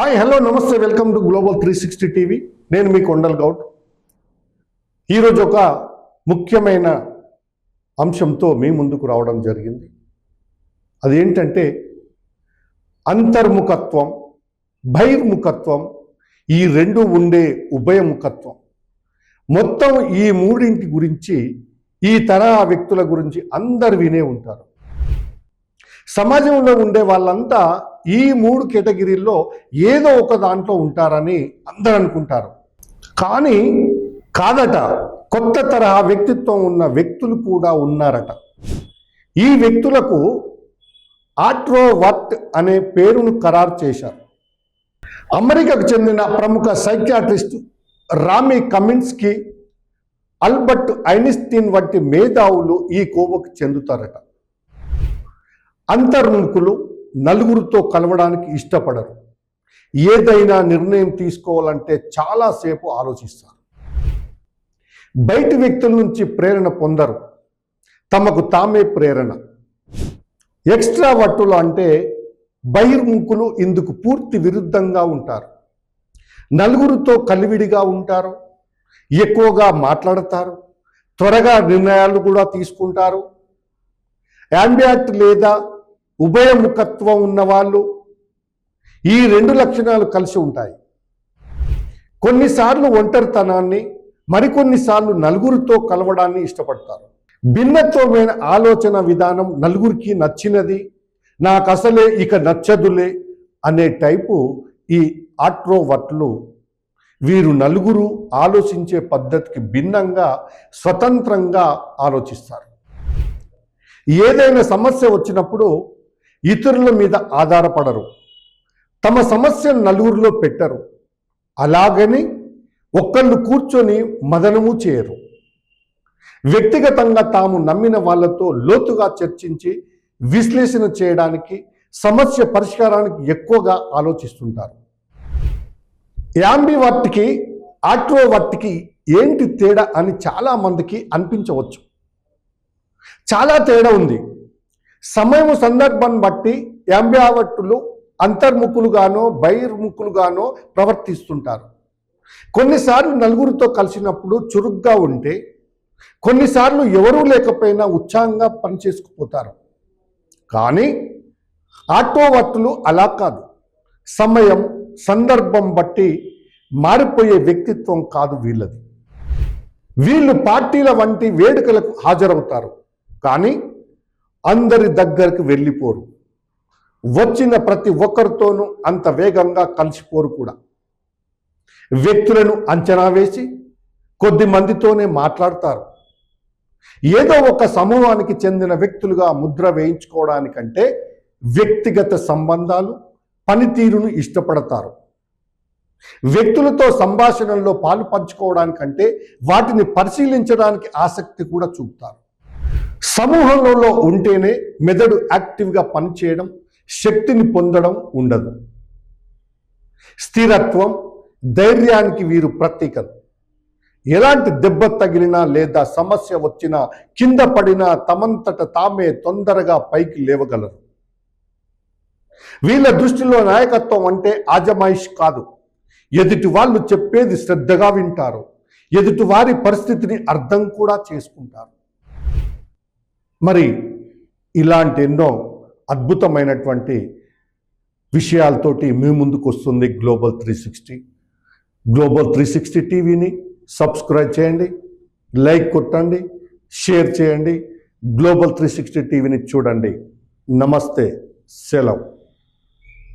Hi hello నమస్తే welcome to global three sixty TV నేను మీ కొండల్ గౌడ్. ఈరోజు ఒక ముఖ్యమైన అంశంతో మీ ముందుకు రావడం జరిగింది. అదేంటంటే అంతర్ముఖత్వం బహిర్ముఖత్వం ఈ రెండు ఉండే ఉభయముఖత్వం. మొత్తం ఈ మూడింటి గురించి ఈ తరహా వ్యక్తుల గురించి అందరు వినే ఉంటారు. సమాజంలో ఉండే వాళ్ళంతా ఈ మూడు కేటగిరీల్లో ఏదో ఒక దాంట్లో ఉంటారని అందరు అనుకుంటారు. కానీ కాదట కొత్త తరహా వ్యక్తిత్వం ఉన్న వ్యక్తులు కూడా ఉన్నారట. ఈ వ్యక్తులకు ఆట్రోవర్ట్ అనే పేరును ఖరారు చేశారు. అమెరికాకు చెందిన ప్రముఖ psychiatrist Rami Kaminski Albert Einstein వంటి మేధావులు ఈ కోవకు చెందుతారట. అంతర్ముఖులు నలుగురితో కలవడానికి ఇష్టపడరు. ఏదైనా నిర్ణయం తీసుకోవాలంటే చాలాసేపు ఆలోచిస్తారు. బయటి వ్యక్తుల నుంచి ప్రేరణ పొందరు. తమకు తామే ప్రేరణ. ఎక్స్ట్రా వట్టులు అంటే బహిర్ముఖులు ఇందుకు పూర్తి విరుద్ధంగా ఉంటారు. నలుగురితో కలివిడిగా ఉంటారు. ఎక్కువగా మాట్లాడతారు. త్వరగా నిర్ణయాలు కూడా తీసుకుంటారు. యాంబియాక్ట్ లేదా ఉభయముఖత్వం ఉన్నవాళ్ళు ఈ రెండు లక్షణాలు కలిసి ఉంటాయి. కొన్నిసార్లు ఒంటరితనాన్ని మరికొన్నిసార్లు నలుగురితో కలవడాన్ని ఇష్టపడతారు. భిన్నత్వమైన ఆలోచన విధానం నలుగురికి నచ్చినది నాకు అసలే ఇక నచ్చదులే అనే టైపు ఈ ఆట్రోవర్ట్లు వీరు నలుగురు ఆలోచించే పద్ధతికి భిన్నంగా స్వతంత్రంగా ఆలోచిస్తారు. ఏదైనా సమస్య వచ్చినప్పుడు ఇతరుల మీద ఆధారపడరు. తమ సమస్యను నలుగురిలో పెట్టరు. అలాగని ఒక్కళ్ళు కూర్చొని మదనము చేయరు. వ్యక్తిగతంగా తాము నమ్మిన వాళ్ళతో లోతుగా చర్చించి విశ్లేషణ చేయడానికి సమస్య పరిష్కారానికి ఎక్కువగా ఆలోచిస్తుంటారు. యాంబివర్ట్కి ఆక్ట్రోవర్ట్కి ఏంటి తేడా అని చాలామందికి అనిపించవచ్చు. చాలా తేడా ఉంది. సమయం సందర్భం బట్టి యాంబ్యావట్టులు అంతర్ముఖులుగానో బహిర్ముఖులుగానో ప్రవర్తిస్తుంటారు. కొన్నిసార్లు నలుగురితో కలిసినప్పుడు చురుగ్గా ఉంటే కొన్నిసార్లు ఎవరూ లేకపోయినా ఉత్సాహంగా పనిచేసుకుపోతారు. కానీ ఆటోవర్టులు అలా కాదు. సమయం సందర్భం బట్టి మారిపోయే వ్యక్తిత్వం కాదు వీళ్ళది. వీళ్ళు పార్టీల వంటి వేడుకలకు హాజరవుతారు. కానీ అందరి దగ్గరికి వెళ్ళిపోరు. వచ్చిన ప్రతి ఒక్కరితోనూ అంత వేగంగా కలిసిపోరు కూడా. వ్యక్తులను అంచనా వేసి కొద్ది మందితోనే మాట్లాడతారు. ఏదో ఒక సమూహానికి చెందిన వ్యక్తులుగా ముద్ర వేయించుకోవడానికంటే వ్యక్తిగత సంబంధాలు పనితీరును ఇష్టపడతారు. వ్యక్తులతో సంభాషణల్లో పాలు పంచుకోవడానికంటే వాటిని పరిశీలించడానికి ఆసక్తి కూడా చూపుతారు. సమూహంలో ఉంటేనే మెదడు యాక్టివ్గా పనిచేయడం శక్తిని పొందడం ఉండదు. స్థిరత్వం ధైర్యానికి వీరు ప్రతీకలు. ఎలాంటి దెబ్బ తగిలినా లేదా సమస్య వచ్చినా కింద పడినా తమంతట తామే తొందరగా పైకి లేవగలరు. వీళ్ళ దృష్టిలో నాయకత్వం అంటే ఆజమాయిష్ కాదు. ఎదుటి వాళ్ళు చెప్పేది శ్రద్ధగా వింటారు. ఎదుటి వారి పరిస్థితిని అర్థం కూడా చేసుకుంటారు. మరి ఇలాంటి ఎన్నో అద్భుతమైనటువంటి విషయాలతోటి మీ ముందుకు వస్తుంది global three sixty global three sixty టీవీని సబ్స్క్రైబ్ చేయండి లైక్ కొట్టండి షేర్ చేయండి గ్లోబల్ త్రీ సిక్స్టీ టీవీని చూడండి. నమస్తే సెలవు.